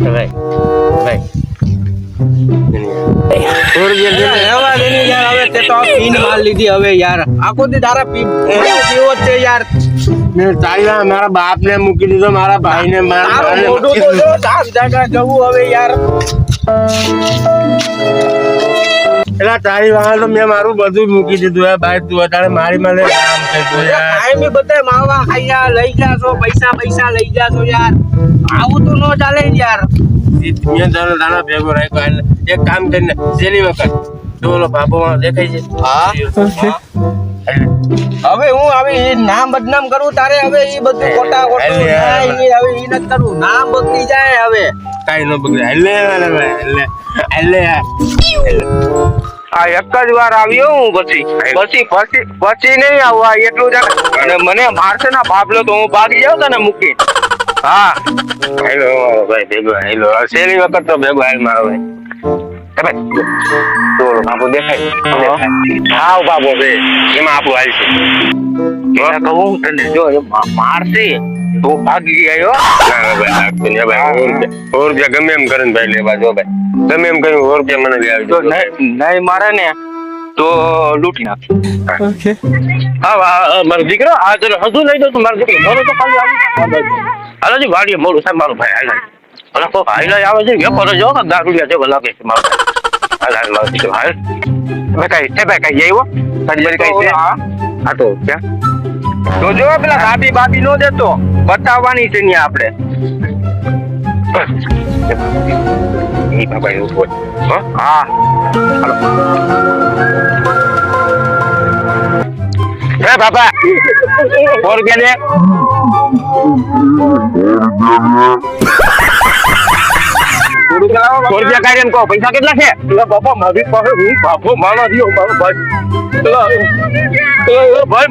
ભાઈ ભાઈ. મારા બાપ ને મૂકી દીધો મારા ભાઈ ને મારા જવું હવે યાર. એલા તારી વાહન તો મેં મારું બધું મૂકી દીધું હે ભાઈ તું અત્યારે મારી મને કામ કરજો યાર. કાયમી બધે માવા ખાયા લઈ જાશો પૈસા પૈસા લઈ જાશો યાર. આવું તો નો ચાલે યાર. મેં તારો દાણા ભેગો રાખ્યો એટલે એક કામ કરીને છેલ્લી વખત બોલો બાપો દેખાય છે. હા? હવે હું હવે નામ બદનામ કરું તારે હવે એ બધું ખોટા ખોટું હવે એ નથી કરવું. નામ બગડી જાય હવે. કાઈ ન બગડે. એટલે એટલે એટલે. આ એક જ વાર આવ્યો હું પછી. પછી પછી પછી નહીં આવવા એટલું જ અને મને મારશે ના બાબલો તો હું ભાગી જાઉં તને મૂકી હા. હેલો ભાઈ ભેગો હેલો. છેલ્લી વખત તો ભેગો હાલ મારો ભાઈ બાપો દેખાય? બે એમાં આપણું હાલ છે કહું તને જો મારશે. તો ભાગી ગયો ના ના ભાઈ નાખતું નહીં ભાઈ સો રૂપિયા સો રૂપિયા ગમે એમ કરીને ભાઈ લેવા જો ભાઈ તમે એમ કહ્યું સો રૂપિયા મને લઈ જો આવજો નહીં નહીં મારે ને તો લૂંટી નાખ હા હા મારો દીકરો આ તને હજુ લઈ દઉં તું મારો દીકરો મારો તો ખાલી આવી હાલો જી વાડીએ મોડું થાય મારું ભાઈ હાલ ભલા કોક હાઈલા આવે છે વેપારો જો કે દારૂડિયા છે ભલા કે છે મારો ભાઈ. હાલ હાલ મારો દીકરો હાલ ભાઈ કઈ એ ભાઈ કઈ આવ્યો તારી બારી કઈ છે હા. હા તો ક્યાં તો જો પેલા દાબી બાબી નો દેતો બતાવવાની છે ને આપણે એ બાબા એવું બોલ હો? હા. એ બાબા સો રૂપિયા કાઢી એમ કહો પૈસા કેટલા છે બાપા મારી પાસે હું બાપો માણસ રહ્યો મારો ભાઈ ભાઈ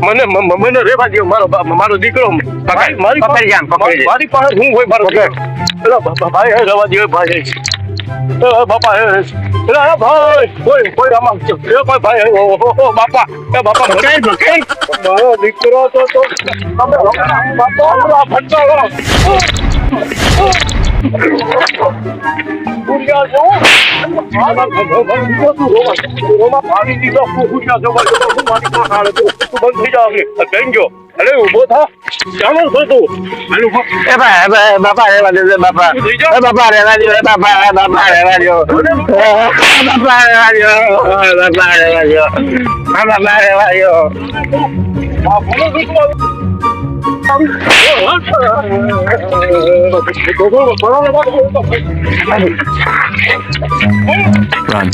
મને મને મને રેવા દો મારો મારો દીકરો મારી પકડી જામ, પકડી મારી પાસે હું હોય મારો બાપા ભાઈ એ રવા દો ભાઈ બાપા એ પેલા ભાઈ કોઈ કોઈ આમાં એ કોઈ ભાઈ ઓ, બાપા એ બાપા પકડ, પકડ. મારો દીકરો તો તો તમે બાપા આ તું રોવા રોવા ભાઈ, બાપા બાપા. બાપા રહેવા દો બાપા બાપા રહેવા દો બાપા રહેવા દો બાપા રહેવા દો બાપા દો દીકરો Run.